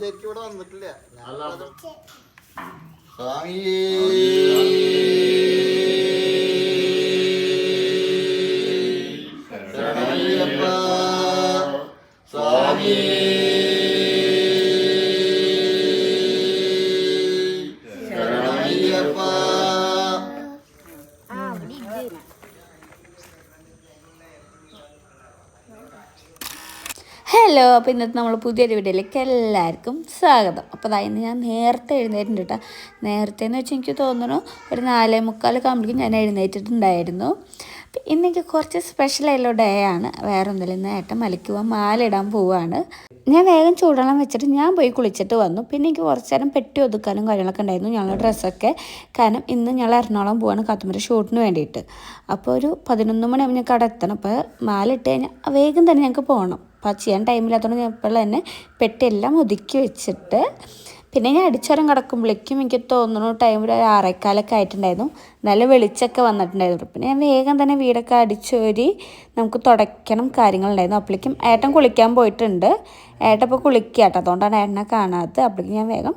ശരിക്കും ഇവിടെ വന്നിട്ടില്ല. അപ്പോൾ ഇന്നത്തെ നമ്മൾ പുതിയൊരു വീഡിയോയിലേക്ക് എല്ലാവർക്കും സ്വാഗതം. അപ്പോൾ അതായത് ഞാൻ നേരത്തെ എഴുന്നേറ്റിട്ടുണ്ട് കേട്ടോ നേരത്തെ എന്ന് വെച്ചാൽ എനിക്ക് തോന്നുന്നു ഒരു നാലേ മുക്കാൽ കാമ്പളിക്കും ഞാൻ എഴുന്നേറ്റിട്ടുണ്ടായിരുന്നു. അപ്പം ഇന്ന് എനിക്ക് കുറച്ച് സ്പെഷ്യൽ ആയിട്ടുള്ള ഡേ ആണ്. വേറെ ഒന്നുമില്ല ഇന്ന് ഏട്ടൻ മലയ്ക്ക് പോകാൻ മാല ഇടാൻ പോവാണ്. ഞാൻ വേഗം ചൂടെള്ളം വെച്ചിട്ട് ഞാൻ പോയി കുളിച്ചിട്ട് വന്നു. പിന്നെ എനിക്ക് കുറച്ച് നേരം പെട്ടി ഒതുക്കാനും കാര്യങ്ങളൊക്കെ ഉണ്ടായിരുന്നു. ഞങ്ങളുടെ ഡ്രസ്സൊക്കെ കാരണം ഇന്ന് ഞങ്ങൾ എറണാകുളം പോവാണ് കാത്തുമ്പര ഷൂട്ടിന് വേണ്ടിയിട്ട്. അപ്പോൾ ഒരു പതിനൊന്ന് മണിയാകുമ്പോൾ ഞങ്ങൾക്ക് അവിടെ എത്തണം. അപ്പോൾ മാല ഇട്ട് കഴിഞ്ഞാൽ വേഗം തന്നെ ഞങ്ങൾക്ക് പോകണം അപ്പോൾ അത് ചെയ്യാൻ ടൈമില്ലാത്തതുകൊണ്ട് ഞാൻ ഇപ്പോൾ തന്നെ പെട്ടിയെല്ലാം ഒതുക്കി വെച്ചിട്ട് പിന്നെ ഞാൻ അടിച്ചോരം കിടക്കുമ്പോഴേക്കും എനിക്ക് തോന്നുന്നു ടൈം ഒരു ആറേക്കാലൊക്കെ ആയിട്ടുണ്ടായിരുന്നു. നല്ല വെളിച്ചമൊക്കെ വന്നിട്ടുണ്ടായിരുന്നു. പിന്നെ ഞാൻ വേഗം തന്നെ വീടൊക്കെ അടിച്ചോരി നമുക്ക് തുടയ്ക്കണം കാര്യങ്ങളുണ്ടായിരുന്നു. അപ്പോഴേക്കും ഏട്ടൻ കുളിക്കാൻ പോയിട്ടുണ്ട്. ഏട്ടൻ ഇപ്പോൾ കുളിക്കുക കേട്ടോ അതുകൊണ്ടാണ് ഏട്ടനെ കാണാത്തത്. അപ്പോഴേക്കും ഞാൻ വേഗം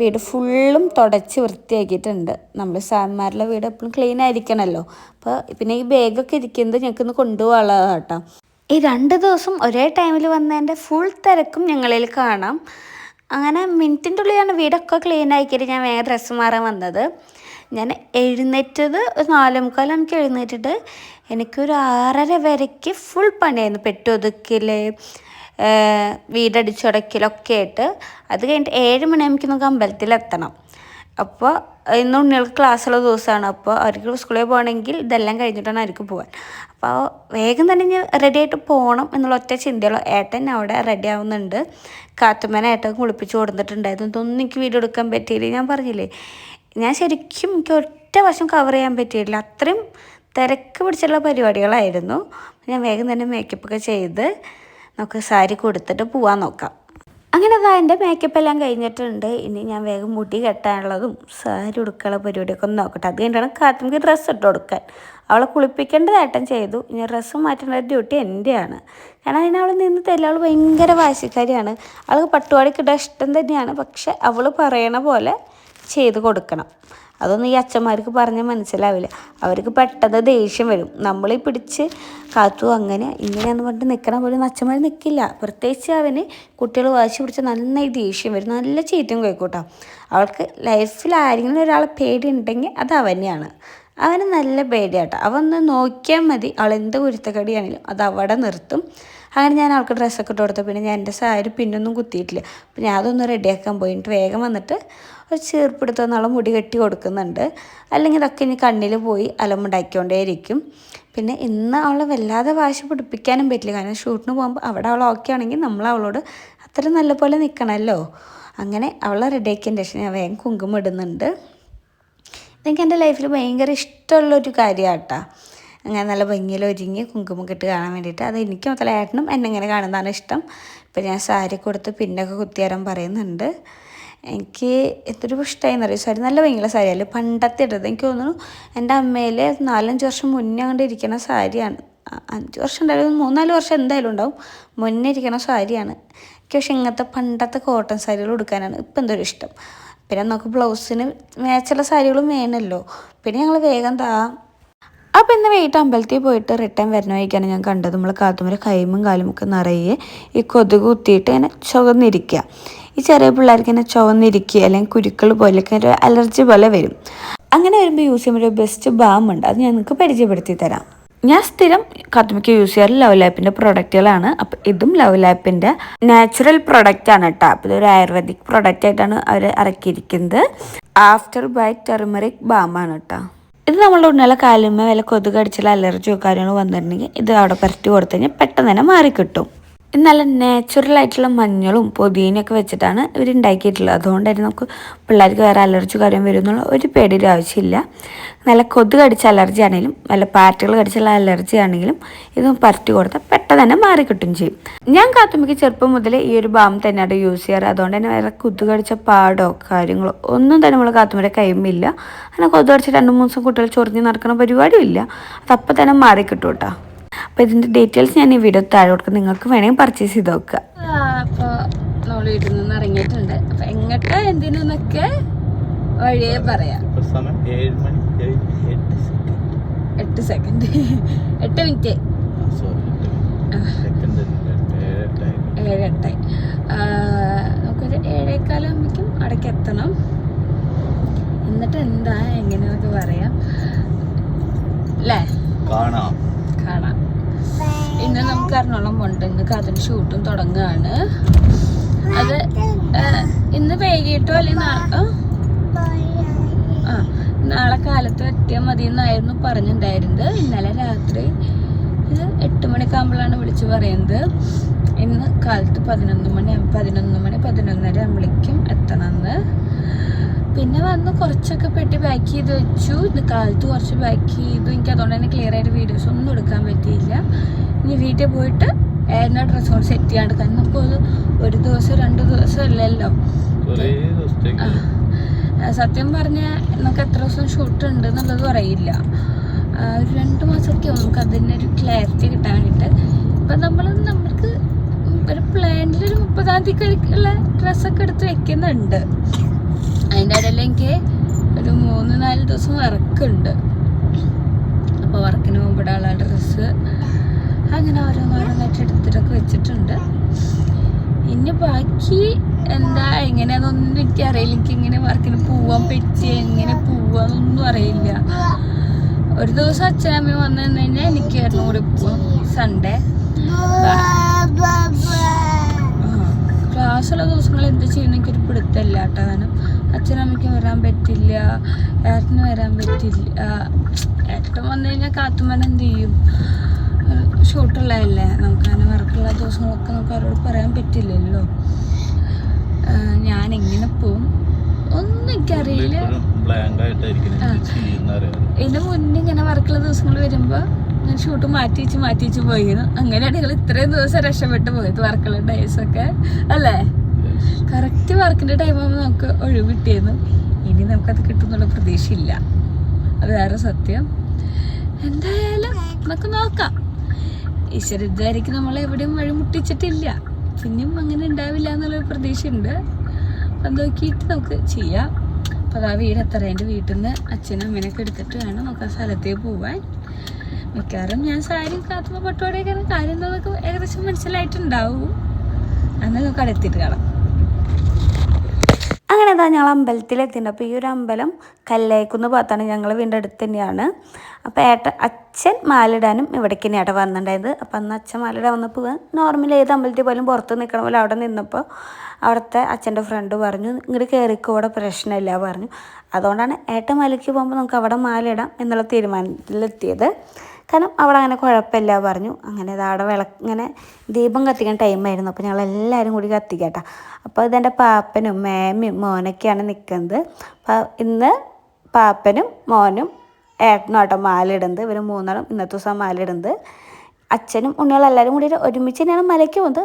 വീട് ഫുള്ളും തുടച്ച് വൃത്തിയാക്കിയിട്ടുണ്ട്. നമ്മൾ സാറന്മാരുടെ വീട് എപ്പോഴും ക്ലീൻ ആയിരിക്കണമല്ലോ അപ്പോൾ പിന്നെ ഈ ബാഗൊക്കെ ഇരിക്കുന്നത് ഞങ്ങൾക്ക് ഇന്ന് കേട്ടോ ഈ രണ്ട് ദിവസം ഒരേ ടൈമിൽ വന്നതിന്റെ ഫുൾ തിരക്കും ഞങ്ങളിൽ കാണാം. അങ്ങനെ മിനിറ്റിന്റെ ഉള്ളിലാണ് വീടൊക്കെ ക്ലീൻ ആക്കിയിട്ട് ഞാൻ വേഗം ഡ്രസ്സ് മാറാൻ വന്നത്. ഞാൻ എഴുന്നേറ്റത് ഒരു നാലേ മുക്കാലും എനിക്ക് എഴുന്നേറ്റിട്ട് എനിക്കൊരു ആറര വരയ്ക്ക് ഫുൾ പണിയായിരുന്നു. പെട്ടൊതുക്കൽ വീടടിച്ചുടക്കലൊക്കെ ആയിട്ട്. അത് കഴിഞ്ഞിട്ട് ഏഴ് മണിയാകുമ്പോൾ നമുക്ക് അമ്പലത്തിലെത്തണം. അപ്പോൾ ഇന്ന് ഉണ്ണികൾക്ക് ക്ലാസ്സുള്ള ദിവസമാണ്. അപ്പോൾ അവർക്ക് സ്കൂളിൽ പോകണമെങ്കിൽ ഇതെല്ലാം കഴിഞ്ഞിട്ടാണ് അവർക്ക് പോകാൻ. അപ്പോൾ വേഗം തന്നെ ഞാൻ റെഡി ആയിട്ട് പോകണം എന്നുള്ള ഒറ്റ ചിന്തയുള്ളൂ. ഏട്ടൻ അവിടെ റെഡി ആവുന്നുണ്ട്. കാത്തുമ്മനെ ഏട്ടൻ കുളിപ്പിച്ച് കൊടുത്തിട്ടുണ്ടായിരുന്നു. ഇതൊന്നും എനിക്ക് വീഡിയോ എടുക്കാൻ പറ്റിയില്ല. ഞാൻ പറഞ്ഞില്ലേ ഞാൻ ശരിക്കും എനിക്ക് ഒറ്റ വശം കവർ ചെയ്യാൻ പറ്റിയില്ല. അത്രയും തിരക്ക് പിടിച്ചുള്ള പരിപാടികളായിരുന്നു. ഞാൻ വേഗം തന്നെ മേക്കപ്പൊക്കെ ചെയ്ത് നമുക്ക് സാരി കൊടുത്തിട്ട് പോവാൻ നോക്കാം. അങ്ങനെ അതാ എന്റെ മേക്കപ്പ് എല്ലാം കഴിഞ്ഞിട്ടുണ്ട്. ഇനി ഞാൻ വേഗം മുടി കെട്ടാനുള്ളതും സാരി ഉടുക്കാനുള്ള പരിപാടിയൊക്കെ ഒന്ന് നോക്കട്ടെ. അത് കഴിഞ്ഞിട്ടാണ് കാത്തമ്മക്ക് ഡ്രസ്സ് ഇട്ട് കൊടുക്കാൻ. അവളെ കുളിപ്പിക്കേണ്ടതായിട്ടും ചെയ്തു. ഇനി ഡ്രസ്സ് മാറ്റേണ്ട ഡ്യൂട്ടി എന്റെയാണ് കാരണം അതിന് അവൾ നിന്ന് തരില്ല. അവൾ ഭയങ്കര വാശിക്കാരിയാണ്. അവൾക്ക് പട്ടുപാടിക്കിടാൻ ഇഷ്ടം തന്നെയാണ്. പക്ഷെ അവൾ പറയണ പോലെ ചെയ്ത് കൊടുക്കണം. അതൊന്നും ഈ അച്ഛന്മാർക്ക് പറഞ്ഞാൽ മനസ്സിലാവില്ല. അവർക്ക് പെട്ടെന്ന് ദേഷ്യം വരും. നമ്മളീ പിടിച്ച് കാത്തു അങ്ങനെ ഇങ്ങനെയാന്ന് പറഞ്ഞിട്ട് നിൽക്കണ പോലെ അച്ഛന്മാർ നിൽക്കില്ല പ്രത്യേകിച്ച് അവന് കുട്ടികൾ വാശി പിടിച്ച് നന്നായി ദേഷ്യം വരും. നല്ല ചീത്തയും കേൾക്കൂട്ടോ. അവൾക്ക് ലൈഫിൽ ആരെങ്കിലും ഒരാളെ പേടി ഉണ്ടെങ്കിൽ അത് അവനെയാണ് അവന് നല്ല പേടിയാട്ടോ. അവന്ന് നോക്കിയാൽ മതി. അവൾ എന്ത് കുരുത്തക്കടിയാണെങ്കിലും അത് അവിടെ നിർത്തും. അങ്ങനെ ഞാൻ അവൾക്ക് ഡ്രസ്സൊക്കെ ഇട്ട് കൊടുത്തു. പിന്നെ ഞാൻ എന്റെ സാരി പിന്നൊന്നും കുത്തിയിട്ടില്ല. അപ്പം ഞാൻ അതൊന്ന് റെഡിയാക്കാൻ പോയിട്ട് വേഗം വന്നിട്ട് ഒരു ചീർപ്പെടുത്ത നാളെ മുടി കെട്ടി കൊടുക്കുന്നുണ്ട്. അല്ലെങ്കിൽ ഇതൊക്കെ ഇനി കണ്ണിൽ പോയി അലമുണ്ടാക്കിക്കൊണ്ടേയിരിക്കും. പിന്നെ ഇന്ന് അവളെ വല്ലാതെ വാശി പിടിപ്പിക്കാനും പറ്റില്ല. കാരണം ഷൂട്ടിന് പോകുമ്പോൾ അവിടെ അവൾ ഓക്കെ ആണെങ്കിൽ നമ്മൾ അവളോട് അത്ര നല്ലപോലെ നിൽക്കണമല്ലോ അങ്ങനെ അവളെ റെഡിയാക്കിയതിന്റെ ശേഷം ഞാൻ വേഗം കുങ്കുമം ഇടുന്നുണ്ട്. എനിക്ക് എന്റെ ലൈഫിൽ ഭയങ്കര ഇഷ്ടമുള്ളൊരു കാര്യമാണ് കേട്ടോ അങ്ങനെ നല്ല ഭംഗിയിൽ ഒരുങ്ങി കുങ്കുമം ഇട്ട് കാണാൻ വേണ്ടിയിട്ട്. അത് എനിക്ക് മൊത്തം ഏട്ടനും എന്നെ ഇങ്ങനെ കാണുന്നതാണ് ഇഷ്ടം. ഇപ്പം ഞാൻ സാരി കൊടുത്ത് പിന്നൊക്കെ കുത്തിയാരം പറയുന്നുണ്ട്. എനിക്ക് എന്തൊരു ഇഷ്ടമായിന്ന് അറിയാം സാരി നല്ല ഭയങ്കര സാരിയല്ലേ പണ്ടത്തെ ഇട്ടത് എനിക്ക് തോന്നുന്നു എന്റെ അമ്മയിൽ നാലഞ്ച് വർഷം മുന്നേ അങ്ങോട്ട് ഇരിക്കുന്ന സാരിയാണ്. അഞ്ച് വർഷം ഉണ്ടായാലും മൂന്നാൽ വർഷം എന്തായാലും ഉണ്ടാവും. മുന്നേ ഇരിക്കണ സാരിയാണ്. എനിക്ക് പക്ഷെ ഇങ്ങനത്തെ പണ്ടത്തെ കോട്ടൺ സാരികൾ ഉടുക്കാനാണ് ഇപ്പം എന്തൊരു ഇഷ്ടം. പിന്നെ നമുക്ക് ബ്ലൗസിന് മേച്ചുള്ള സാരികളും വേണമല്ലോ. പിന്നെ ഞങ്ങൾ വേഗം താ അപ്പോൾ ഇന്ന് വൈകിട്ട് അമ്പലത്തിൽ പോയിട്ട് റിട്ടേൺ വരുന്ന വഴിക്കാണ് ഞാൻ കണ്ടത്. നമ്മൾ കാത്തുമ്പോൾ കൈമും കാലും ഒക്കെ നിറയെ ഈ കൊതുക് കുത്തിയിട്ട് ഇങ്ങനെ ചുവന്നിരിക്കുക ഈ ചെറിയ പിള്ളേർക്ക് ഇങ്ങനെ ചുവന്നിരിക്കുക അല്ലെങ്കിൽ കുരുക്കൾ പോലെയൊക്കെ ഒരു അലർജി പോലെ വരും. അങ്ങനെ വരുമ്പോൾ യൂസ് ചെയ്യുമ്പോൾ ഒരു ബെസ്റ്റ് ബാം ഉണ്ട്. അത് ഞാൻ നിങ്ങൾക്ക് പരിചയപ്പെടുത്തി തരാം. ഞാൻ സ്ഥിരം കത്തുമിക്ക് യൂസ് ചെയ്യാറ് ലവ് ലാപ്പിന്റെ പ്രൊഡക്റ്റുകളാണ് അപ്പം ഇതും ലവ് ലാപ്പിന്റെ നാച്ചുറൽ പ്രൊഡക്റ്റാണ് കേട്ടോ അപ്പോൾ ഇതൊരു ആയുർവേദിക് പ്രൊഡക്റ്റായിട്ടാണ് അവർ ഇറക്കിയിരിക്കുന്നത്. ആഫ്റ്റർ ബൈറ്റ് ടെർമറിക് ബാമാണ് കേട്ടോ ഇത് നമ്മളുടെ നല്ല കാലുമ്മ വില കൊതുക് അടിച്ചുള്ള അലർജിയോ കാര്യങ്ങളോ വന്നിട്ടുണ്ടെങ്കിൽ ഇത് അവിടെ പുരട്ടി കൊടുത്തു കഴിഞ്ഞാൽ പെട്ടെന്ന് തന്നെ മാറിക്കിട്ടും. നല്ല നാച്ചുറൽ ആയിട്ടുള്ള മഞ്ഞളും പൊതിനൊക്കെ വെച്ചിട്ടാണ് ഇവർ ഉണ്ടാക്കിയിട്ടുള്ളത് അതുകൊണ്ട് തന്നെ നമുക്ക് പിള്ളേർക്ക് വേറെ അലർജി കാര്യം വരും എന്നുള്ള ഒരു പേടിയുടെ ആവശ്യമില്ല. നല്ല കൊതുക് കടിച്ച അലർജി ആണെങ്കിലും നല്ല പാറ്റകൾ കടിച്ചുള്ള അലർജി ആണെങ്കിലും ഇത് പറ്റി കൊടുത്താൽ പെട്ടെന്ന് തന്നെ മാറിക്കിട്ടും ചെയ്യും. ഞാൻ കാത്തുമ്പിക്ക് ചെറുപ്പം മുതൽ ഈ ഒരു ബാം തന്നെയാണ് യൂസ് ചെയ്യാറ്. അതുകൊണ്ട് തന്നെ വേറെ കൊതുക് കടിച്ച പാടോ കാര്യങ്ങളോ ഒന്നും തന്നെ നമ്മൾ കാത്തുമ്പിടെ കൈമില്ല. അങ്ങനെ കൊതുക് കടിച്ച് രണ്ട് മൂന്ന് ദിവസം കുട്ടികൾ ചൊറിഞ്ഞ് നടക്കുന്ന പരിപാടിയും ഇല്ല. അതപ്പം തന്നെ മാറിക്കിട്ടും കേട്ടോ അപ്പോൾ ഇതിന്റെ ഡീറ്റെയിൽസ് ഞാൻ ഈ വീഡിയോ താഴെ കൊടുക്കാം നിങ്ങൾക്ക് വേണമെങ്കിൽ പർച്ചേസ് ചെയ്ത് നോക്കുക. അപ്പോൾ നമ്മൾ വീട്ടിൽ നിന്ന് ഇറങ്ങിയിട്ടുണ്ട്. അപ്പോൾ എങ്ങട്ടാ എന്തിനൊന്നൊക്കെ വഴിയെ പറയാം. എട്ട് സെക്കൻഡ് എട്ട് മിനിറ്റ് ഏഴെട്ടായി. നമുക്കൊരു ഏഴേക്കാലാകുമ്പോഴേക്കും അവിടേക്ക് എത്തണം. എന്നിട്ട് എന്താ എങ്ങനെയൊക്കെ പറയാം. അല്ലേ കാണാം. കാണാം. ഇന്ന് നമുക്ക് എറണാകുളം പോണ്ട് ഇന്ന് അതിന് ഷൂട്ടും തുടങ്ങുകയാണ് അത് ഇന്ന് വൈകിട്ടോ നാളെ ആ? നാളെ കാലത്ത് എത്തിയാൽ മതി എന്നായിരുന്നു പറഞ്ഞിട്ടുണ്ടായിരുന്നത് ഇന്നലെ രാത്രി ഇത് എട്ട് മണിക്കാകുമ്പോഴാണ് വിളിച്ചു പറയുന്നത്. ഇന്ന് കാലത്ത് പതിനൊന്ന് മണി പതിനൊന്ന് മണി പതിനൊന്നര ആകുമ്പോഴേക്കും എത്തണമെന്ന് പിന്നെ വന്ന് കുറച്ചൊക്കെ പെട്ടി പാക്ക് ചെയ്ത് വെച്ചു. ഇത് കാലത്ത് കുറച്ച് പാക്ക് ചെയ്തു. എനിക്ക് അതുകൊണ്ട് തന്നെ ക്ലിയർ ആയിട്ട് വീഡിയോസ് ഒന്നും എടുക്കാൻ പറ്റിയില്ല. ഇനി വീട്ടിൽ പോയിട്ട് എന്നാ ഡ്രസ്സ് കൊണ്ട് സെറ്റ് ചെയ്യാണ്ട് കാരണം നമുക്ക് ഒരു ദിവസം രണ്ട് ദിവസം അല്ലല്ലോ. സത്യം പറഞ്ഞാൽ നമുക്ക് എത്ര ദിവസം ഷൂട്ട് ഉണ്ട് എന്നുള്ളത് അറിയില്ല ഒരു രണ്ട് മാസമൊക്കെ നമുക്ക് അതിന്റെ ഒരു ക്ലാരിറ്റി കിട്ടാൻ വേണ്ടിയിട്ട്. ഇപ്പം നമ്മൾ നമ്മൾക്ക് ഒരു പ്ലാനിൽ ഒരു മുപ്പതാം തീയതിക്കുള്ള ഡ്രസ്സൊക്കെ എടുത്ത് വെക്കുന്നുണ്ട്. അതിന്റെ ഇടയിൽ എനിക്ക് ഒരു മൂന്ന് നാല് ദിവസം വർക്കുണ്ട്. അപ്പോൾ വർക്കിന് മുമ്പിടാനുള്ള ഡ്രസ്സ് അങ്ങനെ ഓരോന്നോരോന്നായിട്ട് എടുത്തിട്ടൊക്കെ വെച്ചിട്ടുണ്ട്. ഇനി ബാക്കി എന്താ എങ്ങനെയാണെന്നൊന്നും എനിക്കറിയില്ല എനിക്ക് ഇങ്ങനെ വർക്കിന് പോവാൻ പറ്റി എങ്ങനെ പോവാന്നൊന്നും അറിയില്ല. ഒരു ദിവസം അച്ഛനമ്മ വന്നു കഴിഞ്ഞാൽ എനിക്ക് കൂടി പോവാം. സൺഡേ ക്ലാസ്സുള്ള ദിവസങ്ങൾ എന്ത് ചെയ്യുന്ന എനിക്കൊരു പിടുത്തമില്ല കേട്ടോ കാരണം അച്ഛനമ്മയ്ക്ക് വരാൻ പറ്റില്ല ഏട്ടന് വരാൻ പറ്റില്ല. ഏട്ടൻ വന്നു കഴിഞ്ഞാൽ കാത്തുമ്മൻ എന്ത് ചെയ്യും? ഷൂട്ടുള്ളതല്ലേ നമുക്ക് അങ്ങനെ വർക്കുള്ള ദിവസങ്ങളൊക്കെ നമുക്ക് അവരോട് പറയാൻ പറ്റില്ലല്ലോ. ഞാൻ എങ്ങനെ പോവും? ഒന്നും എനിക്കറിയില്ല. ഇതിന് മുന്നേ ഇങ്ങനെ വർക്കുള്ള ദിവസങ്ങൾ വരുമ്പോൾ ഞാൻ ഷൂട്ട് മാറ്റി വെച്ച് മാറ്റി വെച്ച് പോയിരുന്നു. അങ്ങനെയാണ് ഞങ്ങൾ ഇത്രയും ദിവസം രക്ഷപ്പെട്ടു പോയത് വർക്കുള്ള ഡേയ്സൊക്കെ അല്ലേ? കറക്റ്റ് വർക്കിന്റെ ടൈമാകുമ്പോൾ നമുക്ക് ഒഴിവ് കിട്ടിയെന്ന്. ഇനി നമുക്കത് കിട്ടുന്നുള്ള പ്രതീക്ഷയില്ല. അത് വേറെ സത്യം. എന്തായാലും നമുക്ക് നോക്കാം. ഈശ്വര ഇതുവരെയ്ക്ക് നമ്മൾ എവിടെയും വഴി മുട്ടിച്ചിട്ടില്ല പിന്നെയും അങ്ങനെ ഉണ്ടാവില്ല എന്നുള്ളൊരു പ്രതീക്ഷയുണ്ട്. അപ്പം നോക്കിയിട്ട് നമുക്ക് ചെയ്യാം. അപ്പോൾ ആ വീട് എത്ര എന്റെ വീട്ടിൽ നിന്ന് അച്ഛനും അമ്മേനൊക്കെ എടുത്തിട്ട് വേണം നമുക്ക് ആ സ്ഥലത്തേക്ക് പോവാൻ. മിക്കവാറും ഞാൻ സാരി കാത്തുമ്പോൾ പട്ടുപാടിയൊക്കെ കാര്യം എന്താന്നൊക്കെ ഏകദേശം മനസ്സിലായിട്ടുണ്ടാവും. അന്ന് നമുക്ക് അടുത്തിട്ട് കാണാം. അങ്ങനെ എന്താ ഞങ്ങൾ അമ്പലത്തിലെത്തിയിട്ടുണ്ട്. അപ്പോൾ ഈ ഒരു അമ്പലം കല്ലേക്കുന്ന് ഭാഗത്താണ് ഞങ്ങൾ വീണ്ടും അടുത്ത് തന്നെയാണ്. അപ്പോൾ ഏട്ട അച്ഛൻ മാലിടാനും ഇവിടേക്ക് തന്നെ ഏട്ട വന്നിട്ടുണ്ടായത്. അപ്പോൾ അന്ന് അച്ഛൻ മാലിടാൻ വന്നപ്പോൾ നോർമൽ ഏത് അമ്പലത്തിൽ പോലും പുറത്ത് നിൽക്കണ പോലെ അവിടെ നിന്നപ്പോൾ അവിടുത്തെ അച്ഛന്റെ ഫ്രണ്ട് പറഞ്ഞു ഇങ്ങോട്ട് കയറിക്കോ അവിടെ പ്രശ്നമില്ല പറഞ്ഞു. അതുകൊണ്ടാണ് ഏട്ട മലയ്ക്ക് പോകുമ്പോൾ നമുക്ക് അവിടെ മാലിടാം എന്നുള്ള തീരുമാനത്തിലെത്തിയത്. കാരണം അവിടെ അങ്ങനെ കുഴപ്പമില്ല പറഞ്ഞു. അങ്ങനെ അതവിടെ വിളക്ക് ഇങ്ങനെ ദീപം കത്തിക്കാൻ ടൈമായിരുന്നു അപ്പോൾ ഞങ്ങൾ എല്ലാവരും കൂടി കത്തിക്കട്ടെ അപ്പോൾ ഇതെന്റെ പാപ്പനും മേമയും മോനൊക്കെയാണ് നിൽക്കുന്നത് അപ്പോൾ ഇന്ന് പാപ്പനും മോനും ഏട്ടനും ആട്ടോ മാലയിടുന്നത്. ഇവർ മൂന്നാളും ഇന്നത്തെ ദിവസം മാലയിടുന്നത്. അച്ഛനും ഉണ്ണികളും എല്ലാവരും കൂടി ഒരുമിച്ച് തന്നെയാണ് മലയ്ക്ക് പോകുന്നത്.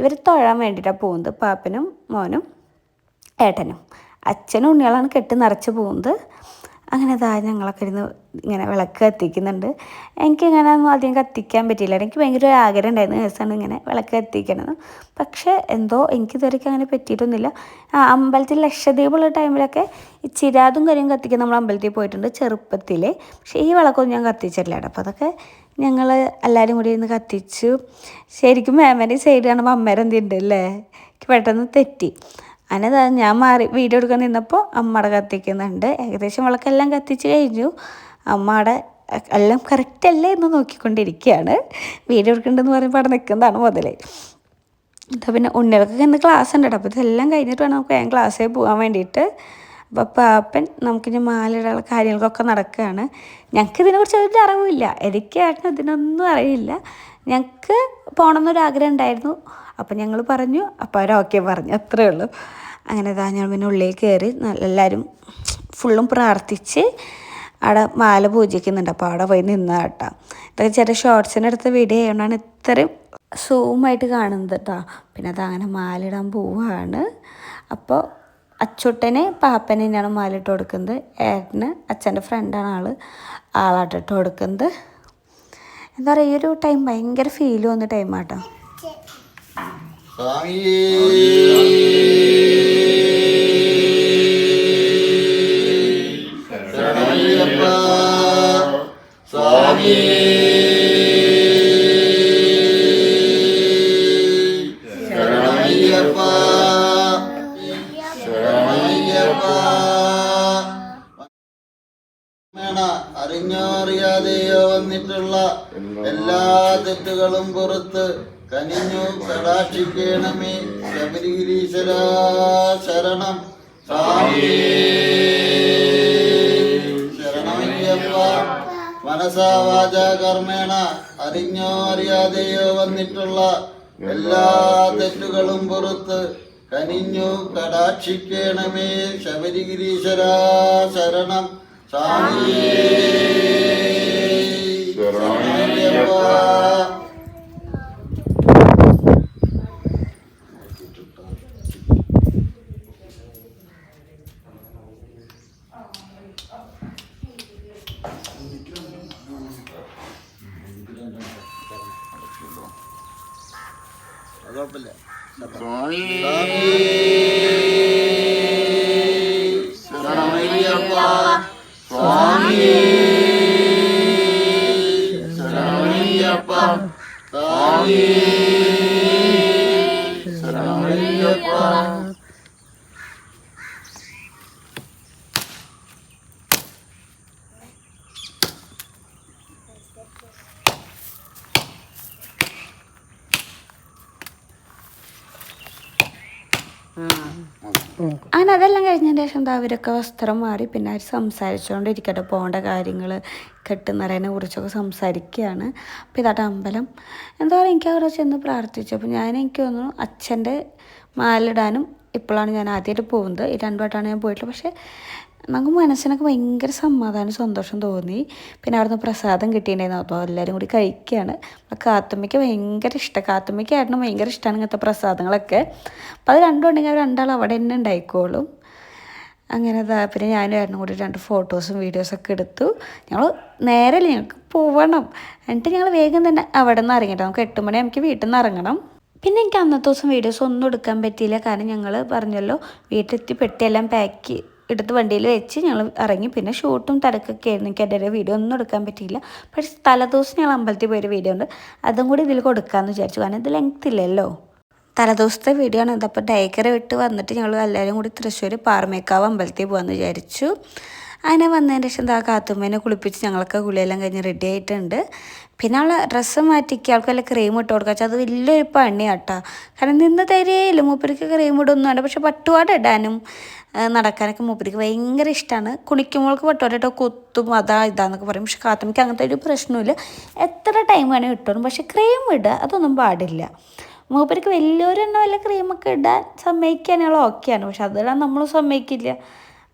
ഇവർ തൊഴാൻ വേണ്ടിയിട്ടാണ് പോകുന്നത്. പാപ്പനും മോനും ഏട്ടനും. അച്ഛനും ഉണ്ണികളാണ് കെട്ടി നിറച്ച് പോകുന്നത്. അങ്ങനെ അതാ ഞങ്ങളൊക്കെ ഇരുന്ന് ഇങ്ങനെ വിളക്ക് കത്തിക്കുന്നുണ്ട്. എനിക്ക് ഇങ്ങനെ ഒന്നും അധികം കത്തിക്കാൻ പറ്റിയില്ല. എനിക്ക് ഭയങ്കര ഒരു ആഗ്രഹം ഉണ്ടായിരുന്നു. ദിവസമാണ് ഇങ്ങനെ വിളക്ക് കത്തിക്കണമെന്ന്. പക്ഷേ എന്തോ എനിക്ക് ഇതുവരെയ്ക്ക് അങ്ങനെ പറ്റിയിട്ടൊന്നുമില്ല. ആ അമ്പലത്തിൽ ലക്ഷദ്വീപുള്ള ടൈമിലൊക്കെ ഈ ചിരാതും കരിയും കത്തിക്കാൻ നമ്മൾ അമ്പലത്തിൽ പോയിട്ടുണ്ട് ചെറുപ്പത്തിൽ പക്ഷേ ഈ വിളക്കൊന്നും ഞാൻ കത്തിച്ചിട്ടില്ല കേട്ടോ. അപ്പോൾ അതൊക്കെ ഞങ്ങൾ എല്ലാവരും കൂടി ഇരുന്ന് കത്തിച്ചു. ശരിക്കും മേമേന്റെ സൈഡ് കാണുമ്പോൾ അമ്മേരെന്തിണ്ട് അല്ലേ? എനിക്ക് പെട്ടെന്ന് തെറ്റി. അങ്ങനെ ഞാൻ മാറി വീഡിയോ എടുക്കാൻ നിന്നപ്പോൾ അമ്മയുടെ കത്തിക്കുന്നുണ്ട്. ഏകദേശം വിളക്കെല്ലാം കത്തിച്ച് കഴിഞ്ഞു. അമ്മയുടെ എല്ലാം കറക്റ്റ് അല്ലേ എന്ന് നോക്കിക്കൊണ്ടിരിക്കുകയാണ്. വീഡിയോ എടുക്കേണ്ടതെന്ന് പറയുമ്പോൾ അവിടെ നിൽക്കുന്നതാണ് മുതലേ. അപ്പോൾ പിന്നെ ഉണ്ണികൾക്കൊക്കെ ഇന്ന് ക്ലാസ് ഉണ്ട് അപ്പോൾ ഇതെല്ലാം കഴിഞ്ഞിട്ട് വേണം നമുക്ക് വേഗം ക്ലാസ്സിൽ പോകാൻ വേണ്ടിയിട്ട്. അപ്പോൾ പാപ്പൻ നമുക്കിനി മാലയിടാനുള്ള കാര്യങ്ങൾക്കൊക്കെ നടക്കുകയാണ്. ഞങ്ങൾക്ക് ഇതിനെക്കുറിച്ച് ഒരു അറിവില്ല എനിക്ക് ഏട്ടന് ഇതിനൊന്നും അറിയില്ല. ഞങ്ങൾക്ക് പോകണമെന്നൊരു ആഗ്രഹം ഉണ്ടായിരുന്നു. അപ്പോൾ ഞങ്ങൾ പറഞ്ഞു അപ്പോൾ അവർ ഓക്കെ പറഞ്ഞു അത്രേ ഉള്ളൂ. അങ്ങനെ ഇതാ ഞങ്ങൾ പിന്നെ ഉള്ളിൽ കയറി എല്ലാവരും ഫുള്ളും പ്രാർത്ഥിച്ച് അവിടെ മാല പൂജിക്കുന്നുണ്ട്. അപ്പോൾ അവിടെ പോയി നിന്ന കേട്ടോ. ഇതൊക്കെ ചെറിയ അടുത്ത വീഡിയോ ആയതുകൊണ്ടാണ് ഇത്രയും സൂമായിട്ട് കാണുന്നത് കേട്ടോ. പിന്നെ അത് അങ്ങനെ മാലിടാൻ പോവുകയാണ് അപ്പോൾ അച്ചുട്ടനെ പാപ്പനെ തന്നെയാണ് മാലിട്ട് കൊടുക്കുന്നത്. ഏട്ടന് അച്ഛന്റെ ഫ്രണ്ടാണ് ആൾ ആളാട്ടിട്ട് കൊടുക്കുന്നത്. എന്താ പറയുക ഈ ഒരു ടൈം ഭയങ്കര ഫീൽ വന്ന ടൈമാട്ടോ സ്വാമിയേ ശരണയ്യപ്പ സ്വാമിയേ ശരണയ്യപ്പ ശരണയ്യപ്പ അറിഞ്ഞോ അറിയാതെയോ വന്നിട്ടുള്ള എല്ലാ തെറ്റുകളും പുറത്ത് കനിഞ്ഞു കടാക്ഷിക്കണമേ ശബരിഗിരീശ്വര ശരണം. ശരണമയ്യപ്പ മനസാ വാച കർമ്മേണ അറിഞ്ഞോ അറിയാതെയോ വന്നിട്ടുള്ള എല്ലാ തെറ്റുകളും പുറത്ത് കനിഞ്ഞു കടാക്ഷിക്കണമേ ശബരിഗിരീശ്വര ശരണം. സ്വാമി. ശരണമയ്യപ്പ അത് കുഴപ്പമില്ല സ്വാമി ശരണമയ്യപ്പ സ്വാമി ശരണമയ്യപ്പ സ്വാമി ശരണമയ്യപ്പ അങ്ങനെ അതെല്ലാം കഴിഞ്ഞതിന് ശേഷം എന്താ അവരൊക്കെ വസ്ത്രം മാറി പിന്നെ അവർ സംസാരിച്ചുകൊണ്ടിരിക്കട്ടെ പോകേണ്ട കാര്യങ്ങൾ കെട്ടുന്നറിയനെ കുറിച്ചൊക്കെ സംസാരിക്കുകയാണ് അപ്പോൾ ഇതാട്ട അമ്പലം. എന്താ പറയുക എനിക്ക് അവിടെ ചെന്ന് പ്രാർത്ഥിച്ചു. അപ്പോൾ ഞാൻ എനിക്ക് തോന്നുന്നു അച്ഛന്റെ മാലിടാനും ഇപ്പോഴാണ് ഞാൻ ആദ്യമായിട്ട് പോകുന്നത്. ഈ രണ്ടു വട്ടമാണ് ഞാൻ പോയിട്ടുള്ളത്. പക്ഷേ നമുക്ക് മനസ്സിനൊക്കെ ഭയങ്കര സമാധാനം സന്തോഷം തോന്നി. പിന്നെ അവിടുന്ന് പ്രസാദം കിട്ടിയിട്ടുണ്ടായിരുന്നു. അപ്പോൾ എല്ലാവരും കൂടി കഴിക്കുകയാണ്. അപ്പോൾ കാത്തുമ്മയ്ക്ക് ഭയങ്കര ഇഷ്ടം. കാത്തുമ്മയ്ക്ക് ഭയങ്കര ഇഷ്ടമാണ് ഇങ്ങനത്തെ പ്രസാദങ്ങളൊക്കെ. അപ്പോൾ അത് രണ്ടും ഉണ്ടെങ്കിൽ രണ്ടാൾ അവിടെ തന്നെ ഉണ്ടായിക്കോളും. അങ്ങനെ അതാ പിന്നെ ഞാനും ഏട്ടനും കൂടി രണ്ട് ഫോട്ടോസും വീഡിയോസൊക്കെ എടുത്തു. ഞങ്ങൾ നേരെ ഞങ്ങൾക്ക് പോവണം. എന്നിട്ട് ഞങ്ങൾ വേഗം തന്നെ അവിടെ നിന്ന് ഇറങ്ങിയിട്ട് നമുക്ക് എട്ട് മണി നമുക്ക് വീട്ടിൽ നിന്ന് ഇറങ്ങണം. പിന്നെ എനിക്ക് അന്നത്തെ ദിവസം വീഡിയോസ് ഒന്നും എടുക്കാൻ പറ്റിയില്ല. കാരണം ഞങ്ങൾ പറഞ്ഞല്ലോ വീട്ടിലെത്തി പെട്ടിയെല്ലാം പാക്ക് എടുത്ത് വണ്ടിയിൽ വെച്ച് ഞങ്ങൾ ഇറങ്ങി. പിന്നെ ഷൂട്ടും തിരക്കൊക്കെ ആയിരുന്നു. എനിക്ക് എന്റെ വീഡിയോ ഒന്നും എടുക്കാൻ പറ്റിയില്ല. പക്ഷേ തലേദിവസം ഞങ്ങൾ അമ്പലത്തിൽ പോയൊരു വീഡിയോ ഉണ്ട്. അതും കൂടി ഇതിൽ കൊടുക്കാമെന്ന് വിചാരിച്ചു. കാരണം ഇത് ലെങ്ത് ഇല്ലല്ലോ. തലേദിവസത്തെ വീഡിയോ ആണ്. ഇതപ്പോൾ ഡയക്കറ വിട്ട് വന്നിട്ട് ഞങ്ങൾ എല്ലാവരും കൂടി തൃശ്ശൂർ പാറമേക്കാവ് അമ്പലത്തിൽ പോകാമെന്ന് വിചാരിച്ചു. അങ്ങനെ വന്നതിന് ശേഷം എന്താ കാത്തുമ്മേനെ കുളിപ്പിച്ച് ഞങ്ങളൊക്കെ കുളിയെല്ലാം കഴിഞ്ഞ് റെഡി ആയിട്ടുണ്ട്. പിന്നെ അവളെ ഡ്രസ്സ് മാറ്റിക്കുക ആൾക്ക് വല്ല ക്രീം ഇട്ട് കൊടുക്കുക വെച്ചാൽ അത് വലിയൊരു പണിയാട്ടോ. കാരണം നിന്ന് തരേയില്ല. മൂപ്പരിക്ക് ക്രീം ഇടൊന്നുമല്ല പക്ഷെ പട്ടുപാട് ഇടാനും നടക്കാനൊക്കെ മൂപ്പരിക്ക് ഭയങ്കര ഇഷ്ടമാണ് കുളിക്കുമ്പോൾക്ക് പട്ടുപാട് കൊത്തും കുത്തും അതാ ഇതാന്നൊക്കെ പറയും. പക്ഷെ കാത്തുമ്മയ്ക്ക് അങ്ങനത്തെ ഒരു പ്രശ്നമില്ല എത്ര ടൈം വേണമെങ്കിൽ ഇട്ടോളും. പക്ഷെ ക്രീം ഇടുക അതൊന്നും പാടില്ല. മൂപ്പരിക്ക് വലിയൊരെണ്ണം വല്ല ക്രീമൊക്കെ ഇടാൻ സമ്മതിക്കാനുള്ള ഓക്കെയാണ് പക്ഷെ അതിടാൻ നമ്മൾ സമ്മതിക്കില്ല.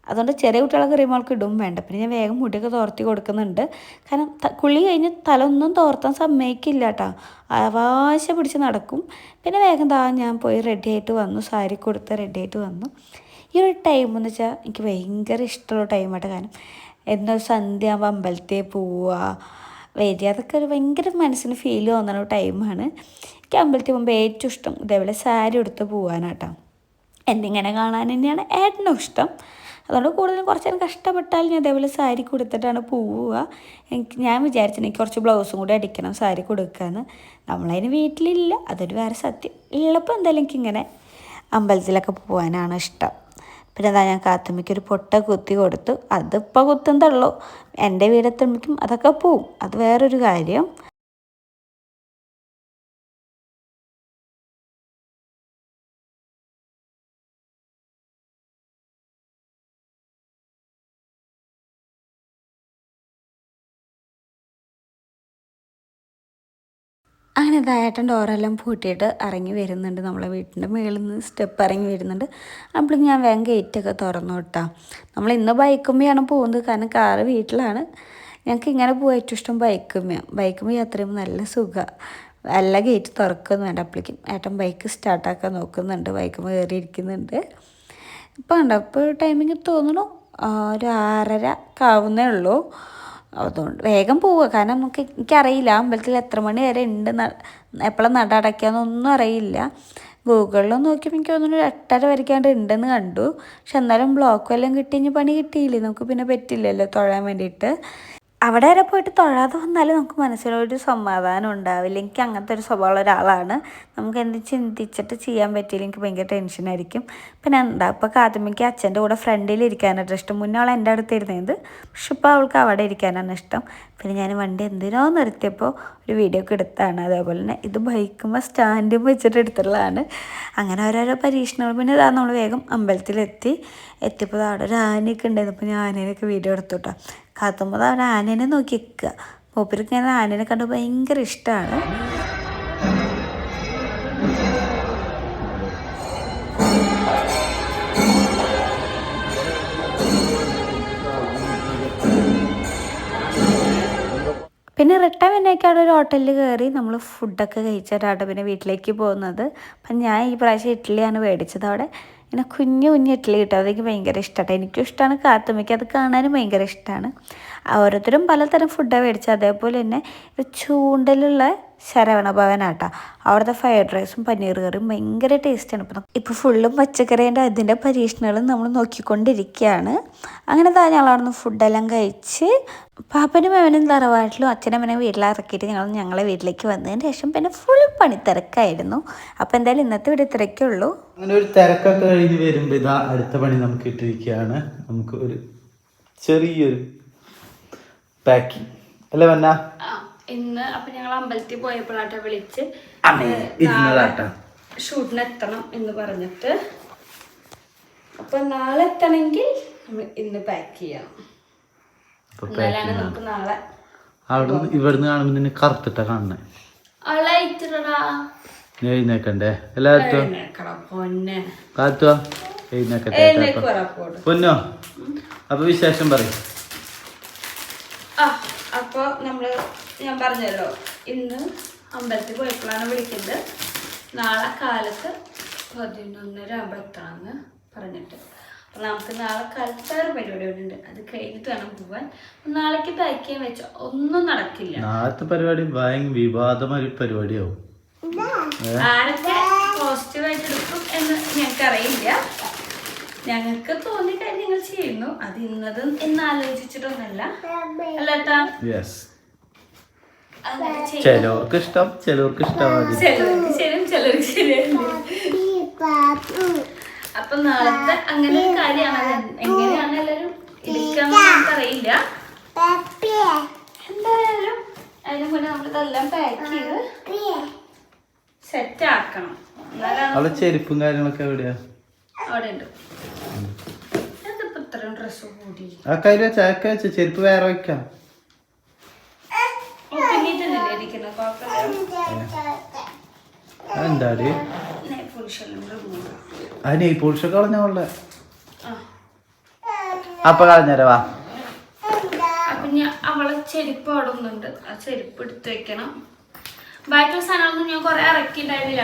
അതുകൊണ്ട് ചെറിയ കുട്ടികളെ റിമോൾക്ക് ഇടും. വേണ്ട പിന്നെ ഞാൻ വേഗം മുടിയൊക്കെ തോർത്തി കൊടുക്കുന്നുണ്ട്. കാരണം കുളി കഴിഞ്ഞ് തല ഒന്നും തോർത്താൻ സമ്മതിക്കില്ല കേട്ടോ ആവാശ പിടിച്ച് നടക്കും. പിന്നെ വേഗം താ ഞാൻ പോയി റെഡി ആയിട്ട് വന്നു. സാരി കൊടുത്ത് റെഡി ആയിട്ട് വന്നു. ഈ ഒരു ടൈം എന്ന് വെച്ചാൽ എനിക്ക് ഭയങ്കര ഇഷ്ടമുള്ള ടൈമായിട്ട് കാരണം എന്നൊരു സന്ധ്യ ആകുമ്പോൾ അമ്പലത്തിൽ പോവുക വരിക അതൊക്കെ ഒരു ഭയങ്കര മനസ്സിന് ഫീൽ തോന്നുന്ന ഒരു ടൈമാണ് എനിക്ക് അമ്പലത്തിൽ പോകുമ്പോൾ ഏറ്റവും ഇഷ്ടം ഇതേപോലെ സാരി എടുത്ത് പോകാനാട്ടോ എന്നിങ്ങനെ കാണാൻ തന്നെയാണ് ഏട്ടനും ഇഷ്ടം. അതുകൊണ്ട് കൂടുതലും കുറച്ച് നേരം കഷ്ടപ്പെട്ടാൽ ഞാൻ അതേപോലെ സാരി കൊടുത്തിട്ടാണ് പോവുക. എനിക്ക് ഞാൻ വിചാരിച്ചത് എനിക്ക് കുറച്ച് ബ്ലൗസും കൂടി അടിക്കണം സാരി കൊടുക്കാമെന്ന് നമ്മളതിന് വീട്ടിലില്ല. അതൊരു വേറെ സത്യം. ഉള്ളപ്പോൾ എന്തായാലും എനിക്കിങ്ങനെ അമ്പലത്തിലൊക്കെ പോകാനാണ് ഇഷ്ടം. പിന്നെ എന്താ ഞാൻ കാത്തുമ്മയ്ക്ക് ഒരു പൊട്ട കുത്തി കൊടുത്തു. അതിപ്പോൾ കുത്തുന്നതുള്ളൂ എന്റെ വീടെത്തുമ്പോഴേക്കും അതൊക്കെ പോവും. അത് വേറൊരു കാര്യം. അങ്ങനെ ഇതായിട്ടും ഡോറെല്ലാം പൂട്ടിയിട്ട് ഇറങ്ങി വരുന്നുണ്ട് നമ്മളെ വീട്ടിന്റെ മുകളിൽ നിന്ന് സ്റ്റെപ്പ് ഇറങ്ങി വരുന്നുണ്ട്. അപ്പോൾ ഞാൻ വേഗം ഗേറ്റൊക്കെ തുറന്നു കിട്ടാം നമ്മൾ ഇന്ന് ബൈക്കുമ്മയാണ് പോകുന്നത്. കാരണം കാറ് വീട്ടിലാണ്. ഞങ്ങൾക്ക് ഇങ്ങനെ പോകാൻ ഏറ്റവും ഇഷ്ടം ബൈക്കുമ്മയാണ് ബൈക്കുമ്മ യാത്ര ചെയ്യുമ്പോൾ നല്ല സുഖം. എല്ലാ ഗേറ്റ് തുറക്കുന്നു വേണ്ട അപ്പോഴേക്കും ഏട്ടൻ ബൈക്ക് സ്റ്റാർട്ടാക്കാൻ നോക്കുന്നുണ്ട്. ബൈക്കുമ്മ കയറിയിരിക്കുന്നുണ്ട് ഇപ്പോൾ ഉണ്ടോ ഇപ്പോൾ ടൈമിങ് തോന്നുന്നു. ഒരു ആറര കാവുന്നേ ഉള്ളൂ. അതുകൊണ്ട് വേഗം പോവുക. കാരണം നമുക്ക് എനിക്കറിയില്ല അമ്പലത്തിൽ എത്ര മണി വരെ ഉണ്ട് എപ്പോഴും നട അടയ്ക്കാന്നൊന്നും അറിയില്ല. ഗൂഗിളിൽ നോക്കിയപ്പോൾ എനിക്ക് തോന്നുന്നു എട്ടര വരയ്ക്കാണ്ട് ഉണ്ടെന്ന് കണ്ടു. പക്ഷെ എന്നാലും ബ്ലോക്ക് വല്ലതും കിട്ടി ഇനി പണി കിട്ടിയില്ലേ? നമുക്ക് പിന്നെ പറ്റില്ലല്ലോ തൊഴാൻ വേണ്ടിയിട്ട്. അവിടെ വരെ പോയിട്ട് തൊഴാതെ വന്നാലും നമുക്ക് മനസ്സിലൊരു സമാധാനം ഉണ്ടാവില്ല. എനിക്ക് അങ്ങനത്തെ ഒരു സ്വഭാവമുള്ള ഒരാളാണ്. നമുക്ക് എന്ത് ചിന്തിച്ചിട്ട് ചെയ്യാൻ പറ്റിയില്ല എനിക്ക് ഭയങ്കര ടെൻഷനായിരിക്കും പിന്നെ എന്താ ഇപ്പോൾ കാത്തുമ്മയ്ക്ക് അച്ഛന്റെ കൂടെ ഫ്രണ്ടിൽ ഇരിക്കാനായിട്ട് ഇഷ്ടം. മുന്നേ അവൾ എന്റെ അടുത്ത് ഇരുന്നത്. പക്ഷെ ഇപ്പോൾ അവൾക്ക് അവിടെ ഇരിക്കാനാണ് ഇഷ്ടം. പിന്നെ ഞാൻ വണ്ടി എന്തിനോ നിർത്തിയപ്പോൾ ഒരു വീഡിയോ ഒക്കെ എടുത്താണ്. അതേപോലെ തന്നെ ഇത് ബൈക്കുമ്പോൾ സ്റ്റാൻഡും വെച്ചിട്ട് എടുത്തിട്ടുള്ളതാണ്. അങ്ങനെ ഓരോരോ പരീക്ഷണങ്ങൾ. പിന്നെ ഇതാ നമ്മൾ വേഗം അമ്പലത്തിലെത്തി. എത്തിയപ്പോൾ അവിടെ ഒരു ആനയൊക്കെ ഉണ്ടായിരുന്നു. അപ്പോൾ ഞാൻ ആനേനെയൊക്കെ വീഡിയോ എടുത്തു കേട്ടോ. കാത്തുമ്പോൾ അവർ ആനേനെ നോക്കി നിൽക്കുക മൂപ്പർക്ക് ഇങ്ങനെ ആനേനെ കണ്ട് ഭയങ്കര ഇഷ്ടമാണ് പിന്നെ റിട്ടേൺ വന്നേക്കാട് ഒരു ഹോട്ടലിൽ കയറി നമ്മൾ ഫുഡൊക്കെ കഴിച്ചിട്ടാണ് പിന്നെ വീട്ടിലേക്ക് പോകുന്നത്. അപ്പം ഞാൻ ഈ പ്രാവശ്യം ഇഡ്ഡലിയാണ് മേടിച്ചത് അവിടെ. ഇങ്ങനെ കുഞ്ഞു കുഞ്ഞു ഇഡ്ഡലി കിട്ടും. അതെനിക്ക് ഭയങ്കര ഇഷ്ടമാണ് എനിക്കും ഇഷ്ടമാണ് കാത്തുമ്മയ്ക്ക് അത് കാണാനും ഭയങ്കര ഇഷ്ടമാണ് ഓരോരുത്തരും പലതരം ഫുഡാണ് മേടിച്ചത് അതേപോലെ തന്നെ ചൂണ്ടലുള്ള ശരവണ ഭവനാട്ടോ അവിടുത്തെ ഫ്രൈഡ് റൈസും പനീർ കറിയും ഭയങ്കര ടേസ്റ്റാണ് ഇപ്പം ഇപ്പോൾ ഫുള്ളും പച്ചക്കറീന്റെ അതിന്റെ പരീക്ഷണങ്ങളും നമ്മൾ നോക്കിക്കൊണ്ടിരിക്കുകയാണ് അങ്ങനെ താ ഞങ്ങൾ അവിടുന്ന് ഫുഡെല്ലാം കഴിച്ച് പാപ്പനും അവനും തറവാട്ടിലും അച്ഛനമ്മനെ വീട്ടിലിറക്കിയിട്ട് ഞങ്ങൾ ഞങ്ങളെ വീട്ടിലേക്ക് വന്നതിന് ശേഷം പിന്നെ ഫുൾ പണി തിരക്കായിരുന്നു അപ്പം എന്തായാലും ഇന്നത്തെ ഇവിടെ ഉള്ളൂ. അങ്ങനെ ഒരു തിരക്കൊക്കെ കഴിഞ്ഞ് വരുമ്പോൾ ഇതാ അടുത്ത പണി നമുക്ക് ഇട്ടിരിക്കുകയാണ്. നമുക്ക് ഒരു ചെറിയൊരു പാക്കിങ് അല്ലേ വന്ന? ഇന്ന് അപ്പൊ ഞങ്ങൾ അമ്പലത്തിൽ പോയപ്പോഴാട്ടോ വിളിച്ച്. ഷൂട്ടിന് എത്തണം എന്ന് പറഞ്ഞിട്ട്. അപ്പൊ നാളെ എത്തണമെങ്കിൽ ഇന്ന് പാക്ക് ചെയ്യണം. എന്നാലാണ് നമുക്ക് നാളെ അവിടെ ഇവിടുന്ന് കാണുമ്പോ നിന്നെ കറുത്തിട്ടാ കാണണേ എഴുന്നേക്കണ്ടേ? എല്ലാത്തും കാത്തുവാ. എഴുന്നേക്കട്ടെ പൊന്നോ? അപ്പൊ വിശേഷം പറയും. ആ അപ്പൊ നമ്മൾ ഞാൻ പറഞ്ഞല്ലോ ഇന്ന് അമ്പലത്തിൽ പോയപ്പോഴാണ് വിളിക്കുന്നത്. നാളെ കാലത്ത് പതിനൊന്നര ആകുമ്പോൾ എത്തണമെന്ന് പറഞ്ഞിട്ട്. അപ്പൊ നമുക്ക് നാളെ കാലത്ത് വേറെ പരിപാടി ഉണ്ട് അത് കഴിഞ്ഞിട്ട് വേണം പോവാൻ. നാളേക്ക് പാക്ക് ചെയ്യാൻ വെച്ച. ഒന്നും നടക്കില്ല. നാളത്തെ പരിപാടി ഭയങ്കര വിവാദമായ പരിപാടിയാവും. ആരൊക്കെ പോസിറ്റീവായിട്ട് എടുക്കും എന്ന് ഞങ്ങൾക്ക് അറിയില്ല ഞങ്ങൾക്ക് തോന്നിയ കാര്യങ്ങൾ ചെയ്യുന്നു. അത് ഇന്നത് എന്ന് ആലോചിച്ചിട്ടൊന്നല്ല അല്ലേട്ടാ ചിലവർക്ക് ഇഷ്ടം ചിലവർക്ക് ഇഷ്ടമാകും ചിലർക്ക് ശരിയും ചിലർക്ക് ശരിയല്ല അപ്പൊ നാളത്തെ അങ്ങനെ ഒരു കാര്യമാണ്. എങ്ങനെയാണ് എല്ലാരും ഇരിക്കാൻ അറിയില്ല എന്തായാലും അതിന് മുന്നേ നമ്മളിതെല്ലാം പാക്ക് ചെയ്ത് സെറ്റ് ആക്കണം. അവളെ ചെരുപ്പും കാര്യങ്ങളൊക്കെ എവിടെയാ? അവിടെ ഉണ്ട്. ഡ്രസ്സ് കൂടി ആ കയ്യിൽ വെച്ച കയ്യിൽ ചെരുപ്പ് വേറെ വെക്കാം. എന്താടി? നെയ് അപ്പൊ കളഞ്ഞേരാ വാ. അവളെ ചെരുപ്പ് അവിടെ ഒന്നുണ്ട്. ആ ചെരുപ്പ് എടുത്ത് വെക്കണം. ബാക്കിയുള്ള സാധനങ്ങളൊന്നും ഞാൻ കുറെ ഇറക്കിയിട്ടുണ്ടായിരുന്നില്ല